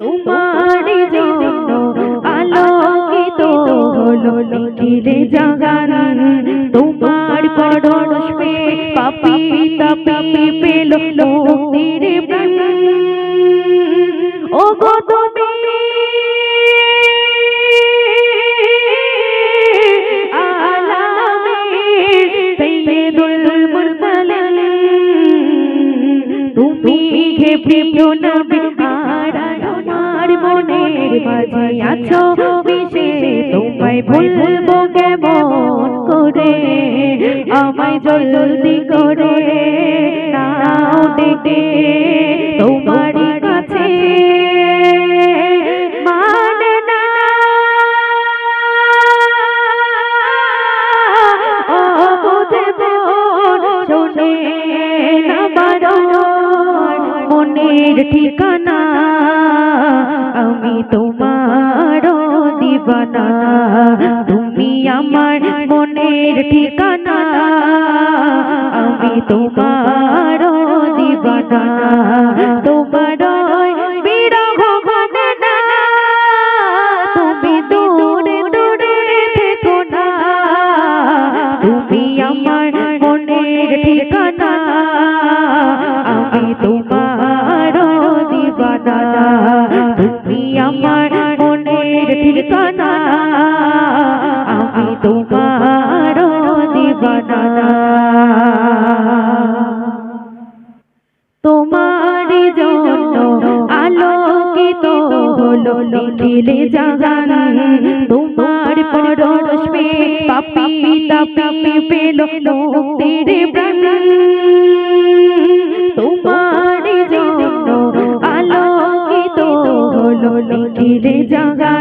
তোমার জন্য আলোকিত হলো নিখিলে জাগান তোমার পরশে পাপি তাপি পেল মুক্তির ও গো তুমি তুমি হে প্রিয় নবী আর মনের মাঝে আছো তোমায় কেমন করে? আমায় জলদি করে নাও ডেকে তোমার কাছে। মানে ঠিকানা দিবানা তুমি আমার মনের ঠিকানা আমি তোমার দিবানা। তোমার দিবানা তোমার জন্য আলোকিত হলো নিখিলে জাগান তোমার পরশ পাপি তাপি পেল মুক্তির প্রাণ তোমার আলোকিত হলো নিখিলে জাগান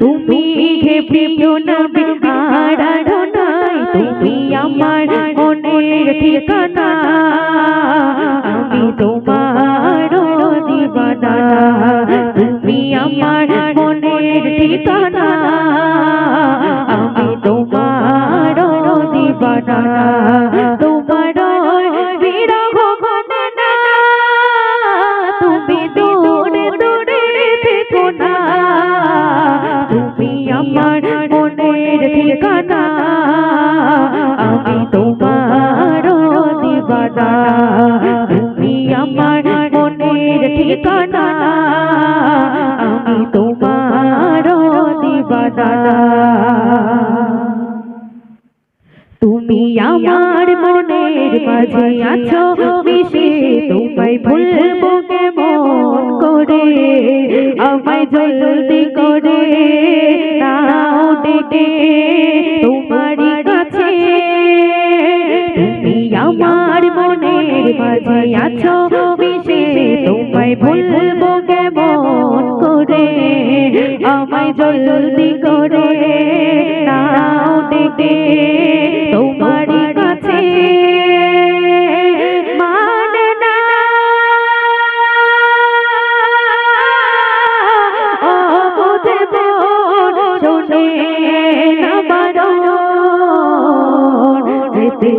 তুমি প্রিয় নবী আর আড়াই তুমি আমার মনের ঠিকানা। আমি তোমার দিবানা, তুমি আমার মনের ঠিকানা। আমি তোমার দিবানা, তোমার বিরহ তুমি দূরে তুমি আমার মনের মাঝে আছো, মিশে তোমায় ভুলবো কেমন করে? আমায় জলদি করে নাও ডেকে তোমারই কাছে। তুমি আমার মনের মাঝে আছো, মিশে তোমায় ভুলবো আমায় জলদি করে নাও ডেকে তোমারই কাছে। মানে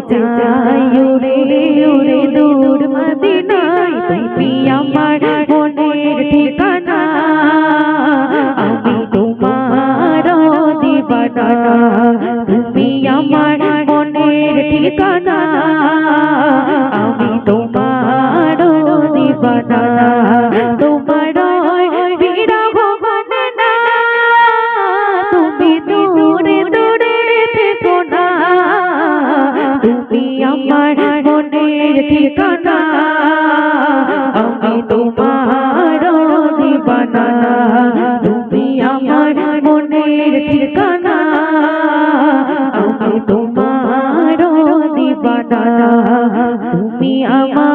চাই উড়ে উড়ে দূর মদিনায়। তুমি আমার ঠিকানা আমি তোমার দিবানা তোমার বিরহ না তুমি দূরে দূরে থেকো না। তুমি আমার মনের ঠিকানা তুমি আমার